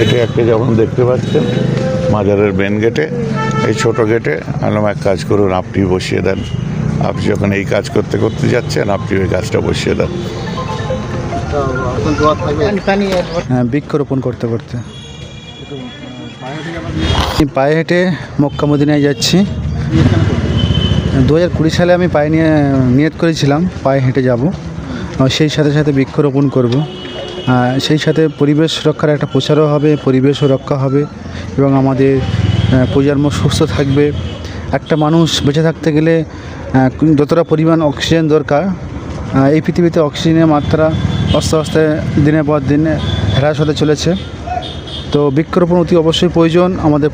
গেটে একটা যেমন দেখতে পাচ্ছেন মাজারের মেন গেটে এই ছোট গেটে আলাম এক কাজ করুন আপনি বসিয়ে দেন। আপনি যখন এই কাজ করতে করতে যাচ্ছেন আপনি ওই কাজটা বসিয়ে দেন। হ্যাঁ, বৃক্ষরোপণ করতে করতে। পায়ে হেঁটে মক্কা মদিনায় যাচ্ছি। দু হাজার কুড়ি সালে আমি পায়ে নিয়ে নিয়ত করেছিলাম পায়ে হেঁটে যাব। সেই সাথে সাথে বৃক্ষরোপণ করব। সেই সাথে পরিবেশ রক্ষার একটা প্রচারও হবে পরিবেশও রক্ষা হবে এবং আমাদের প্রজন্ম সুস্থ থাকবে। একটা মানুষ বেঁচে থাকতে গেলে যতটা পরিমাণ অক্সিজেন দরকার এই পৃথিবীতে অক্সিজেনের মাত্রা আস্তে আস্তে দিনের পর দিন হ্রাস হতে চলেছে। তো বৃক্ষরোপণ অতি অবশ্যই প্রয়োজন আমাদের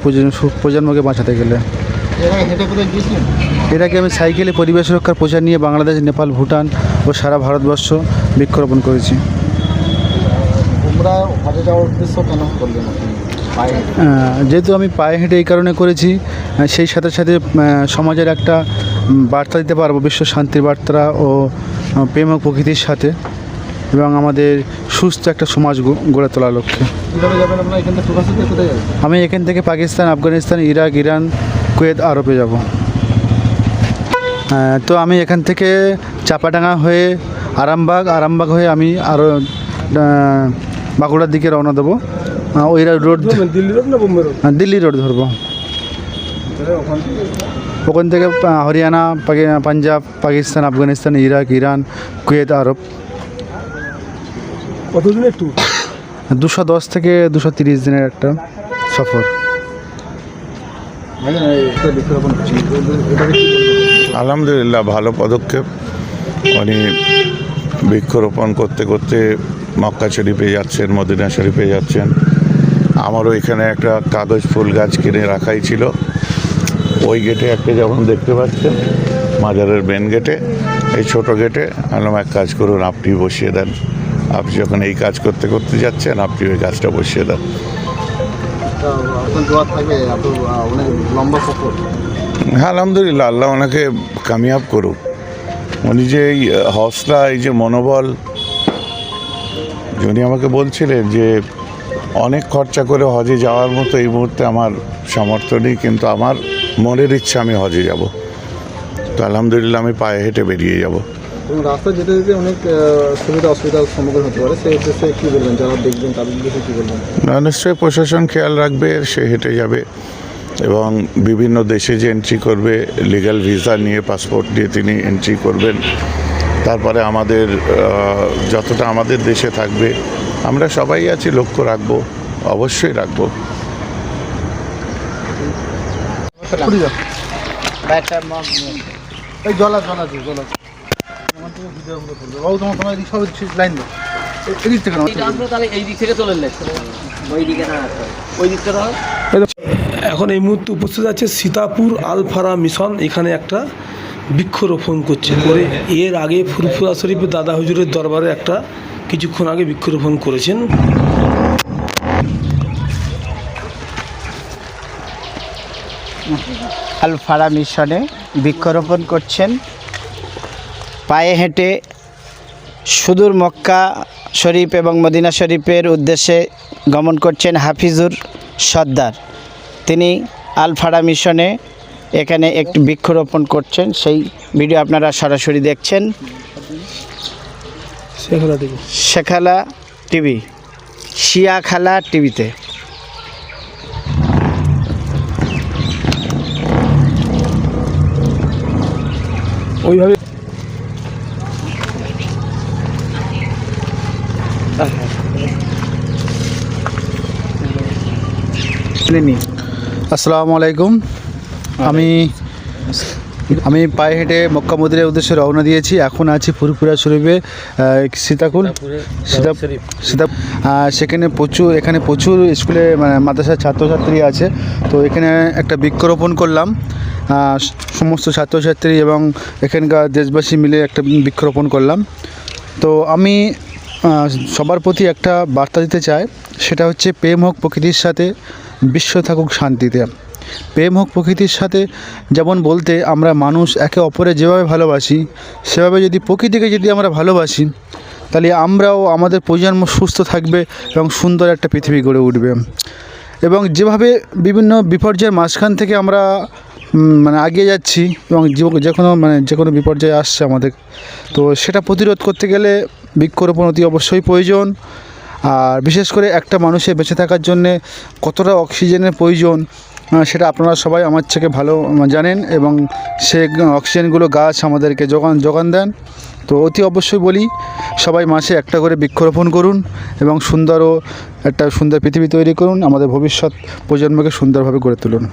প্রজন্মকে বাঁচাতে গেলে। আগে আমি সাইকেলে পরিবেশ রক্ষার প্রচার নিয়ে বাংলাদেশ নেপাল ভুটান ও সারা ভারতবর্ষ বৃক্ষরোপণ করেছি? হজে যাওয়ার উদ্দেশ্য কেন করলেন যেহেতু আমি পায়ে হেঁটে এই কারণে করেছি সেই সাথে সাথে সমাজের একটা বার্তা দিতে পারব বিশ্ব শান্তির বার্তা ও প্রেম ও প্রকৃতির সাথে এবং আমাদের সুস্থ একটা সমাজ গড়ে তোলার লক্ষ্যে। আমি এখান থেকে Pakistan Afghanistan Iraq Iran Kuwait আরবে যাব। তো আমি এখান থেকে চাপাডাঙ্গা হয়ে আরামবাগ আরামবাগ হয়ে আমি আরও বাঁকুড়ার দিকে রওনা দেবো। ওই রোড দিল্লি রোড না বোম্বে রোড? আহ, দিল্লি রোড ধরবো। ওখান থেকে ওখান থেকে আহ, হরিয়ানা পাকি- Punjab Pakistan Afghanistan Iraq Iran Kuwait আরব। কতদিনের ট্যুর দুশো দশ থেকে দুশো তিরিশ দিনের একটা সফর? আলহামদুলিল্লাহ ভালো পদক্ষেপ। উনি বৃক্ষরোপণ করতে করতে মক্কা শরীফে যাচ্ছেন মদিনা শরীফে যাচ্ছেন। আমারও এখানে একটা কাগজ ফুল গাছ কিনে রাখাই ছিল। ওই গেটে একটা যেমন দেখতে পাচ্ছেন মাজারের মেন গেটে এই ছোট গেটে আলাম এক কাজ করুন আপনি বসিয়ে দেন। আপনি যখন এই কাজ করতে করতে যাচ্ছেন আপনি ওই গাছটা বসিয়ে দেন। হ্যাঁ আলহামদুলিল্লাহ আল্লাহ ওনাকে কামিয়াব করুক। উনি যে এই হসলা এই যে মনোবল উনি আমাকে বলছিলেন যে অনেক খরচা করে হজে যাওয়ার মতো এই মুহূর্তে আমার সামর্থ্য নেই কিন্তু আমার মনের ইচ্ছা আমি হজে যাব। তো আলহামদুলিল্লাহ আমি পায়ে হেঁটে বেরিয়ে যাব। এবং রাস্তা যেতে যেতে অনেক সুবিধা অসুবিধার সম্মুখীন হতে পারে। সেই উদ্দেশ্যে কী বলবেন? যারা দেখবেন তাদের উদ্দেশ্যে কী বলবেন? না, নিশ্চয়ই প্রশাসন খেয়াল রাখবে সে হেঁটে যাবে। এবং বিভিন্ন দেশে যে এন্ট্রি করবে লিগ্যাল ভিসা নিয়ে পাসপোর্ট নিয়ে তিনি এন্ট্রি করবেন। তারপরে আমাদের যতটা আমাদের দেশে থাকবে আমরা সবাই আছি লক্ষ্য রাখব অবশ্যই রাখব। এই দিক থেকে চলে ওই দিকে না ওই দিকটা এখন এই মুহূর্তে উপস্থিত আছে সীতাপুর আলফারা মিশন। এখানে একটা বৃক্ষরোপণ করছে। করে এর আগে ফুরফুরা শরীফের দাদা হুজুরের দরবারে একটা কিছুক্ষণ আগে বৃক্ষরোপণ করেছেন। আলফারা মিশনে বৃক্ষরোপণ করছেন। পায়ে হেঁটে সুদূর মক্কা শরীফ এবং মদিনা শরীফের উদ্দেশ্যে গমন করছেন হাফিজুর সর্দার। তিনি আলফারা মিশনে এখানে একটি বৃক্ষরোপণ করছেন। সেই ভিডিও আপনারা সরাসরি দেখছেন। শেখালা টিভি। শিয়াখালা টিভিতে। ওইভাবে আসসালামু আলাইকুম। আমি আমি পায়ে হেঁটে মক্কা মদিনের উদ্দেশ্যে রওনা দিয়েছি। এখন আছি ফুরফুরা শরীফে সীতাকুল সীতা সীতা সেখানে প্রচুর এখানে প্রচুর স্কুলে মানে মাদ্রাসার ছাত্রছাত্রী আছে। তো এখানে একটা বৃক্ষরোপণ করলাম। সমস্ত ছাত্রছাত্রী এবং এখানকার দেশবাসী মিলে একটা বৃক্ষরোপণ করলাম। তো আমি সবার প্রতি একটা বার্তা দিতে চাই। সেটা হচ্ছে প্রেম হোক প্রকৃতির সাথে। বিশ্ব থাকুক শান্তিতে। প্রেম হোক প্রকৃতির সাথে, যেমন বলতে আমরা মানুষ একে অপরে যেভাবে ভালোবাসি, সেভাবে যদি প্রকৃতিকে যদি আমরা ভালোবাসি, তাহলে আমরাও আমাদের প্রজন্ম সুস্থ থাকবে এবং সুন্দর একটা পৃথিবী গড়ে উঠবে। এবং যেভাবে বিভিন্ন বিপর্যয়ের মাঝখান থেকে আমরা মানে এগিয়ে যাচ্ছি এবং যে কোনো মানে যে কোনো বিপর্যয় আসছে আমাদের, তো সেটা প্রতিরোধ করতে গেলে বৃক্ষরোপণ অতি অবশ্যই প্রয়োজন। আর বিশেষ করে একটা মানুষের বেঁচে থাকার জন্যে কতটা অক্সিজেনের প্রয়োজন সেটা আপনারা সবাই আমার থেকে ভালো জানেন এবং সে অক্সিজেনগুলো গাছ আমাদেরকে যোগান যোগান দেন। তো অতি অবশ্যই বলি, সবাই মাসে একটা করে বৃক্ষরোপণ করুন এবং সুন্দর ও একটা সুন্দর পৃথিবী তৈরি করুন, আমাদের ভবিষ্যৎ প্রজন্মকে সুন্দরভাবে গড়ে তুলুন।